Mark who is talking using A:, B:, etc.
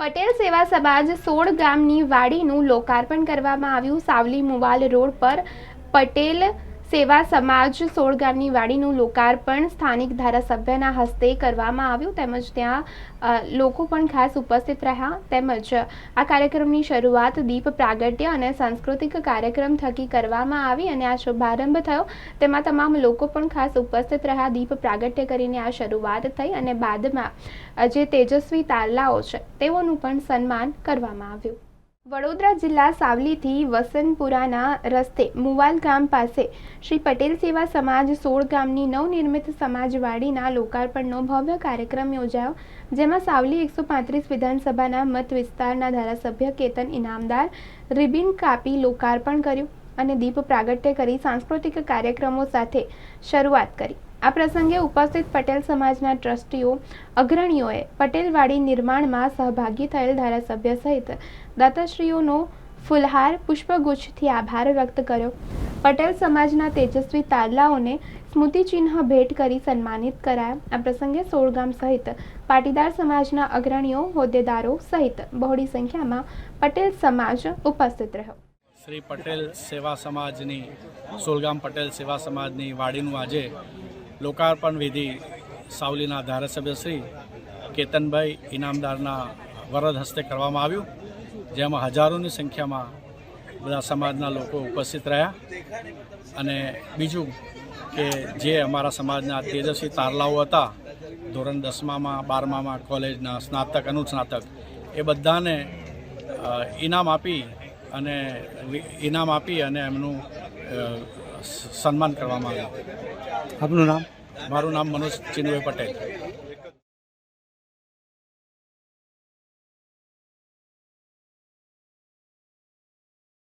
A: પટેલ સેવા સમાજ સોળ ગામની વાડીનું લોકાર્પણ કરવામાં આવ્યું. સાવલી મુવાલ રોડ પર પટેલ સેવા સમાજ સોળ ગામની વાડીનું લોકાર્પણ સ્થાનિક ધારાસભ્યના હસ્તે કરવામાં આવ્યું તેમજ ત્યાં લોકો પણ ખાસ ઉપસ્થિત રહ્યા તેમજ આ કાર્યક્રમની શરૂઆત દીપ પ્રાગટ્ય અને સાંસ્કૃતિક કાર્યક્રમ થકી કરવામાં આવી અને આ શુભારંભ થયો. તેમાં તમામ લોકો પણ ખાસ ઉપસ્થિત રહ્યા. દીપ પ્રાગટ્ય કરીને આ શરૂઆત થઈ અને બાદમાં જે તેજસ્વી તારલાઓ છે તેઓનું પણ સન્માન કરવામાં આવ્યું. વડોદરા જિલ્લા સાવલીથી વસનપુરાના રસ્તે મુવાલ ગામ પાસે શ્રી પટેલ સેવા સમાજ સોળ ગામની નવનિર્મિત સમાજવાડીના લોકાર્પણનો ભવ્ય કાર્યક્રમ યોજાયો, જેમાં સાવલી એકસો પાંત્રીસ વિધાનસભાના મત વિસ્તારના ધારાસભ્ય કેતન ઇનામદાર, રિબિન કાપી લોકાર્પણ કર્યું અને દીપ પ્રાગટ્ય કરી સાંસ્કૃતિક કાર્યક્રમો સાથે શરૂઆત કરી. આ પ્રસંગે ઉપસ્થિત પટેલ સમાજના ટ્રસ્ટીઓ, અગ્રણીઓએ પટેલવાડી નિર્માણમાં સહભાગી થયેલ ધારાસભ્ય સહિત દાતાશ્રીઓનો ફુલહાર, પુષ્પગુચ્છથી આભાર વ્યક્ત કર્યો. પટેલ સમાજના તેજસ્વી તારલાઓને સ્મૃતિચિહ્ન ભેટ કરી સન્માનિત કરાયા. આ પ્રસંગે સોળગામ સહિત પાટીદાર સમાજના અગ્રણીઓ, હોદ્દેદારો સહિત બહોળી સંખ્યામાં પટેલ સમાજ ઉપસ્થિત રહ્યો.
B: શ્રી પટેલ સેવા સમાજની સોલગામ પટેલ સેવા સમાજની વાડીનું આજે લોકાર્પણ વિધિ સાવલીના ધારાસભ્ય શ્રી કેતનભાઈ ઇનામદારના વરદ હસ્તે કરવામાં આવ્યું, જેમાં હજારોની સંખ્યામાં બધા સમાજના લોકો ઉપસ્થિત રહ્યા. અને બીજું કે જે અમારા સમાજના તેજસ્વી તારલાઓ હતા, ધોરણ દસમામાં, બારમામાં કોલેજના સ્નાતક, અનુસ્નાતક, એ બધાને ઇનામ આપી અને ઇનામ આપી અને એમનું સન્માન કરવામાં આવ્યું.
C: આપનું નામ?
B: મારું નામ મનોજ ચિનુભાઈ પટેલ.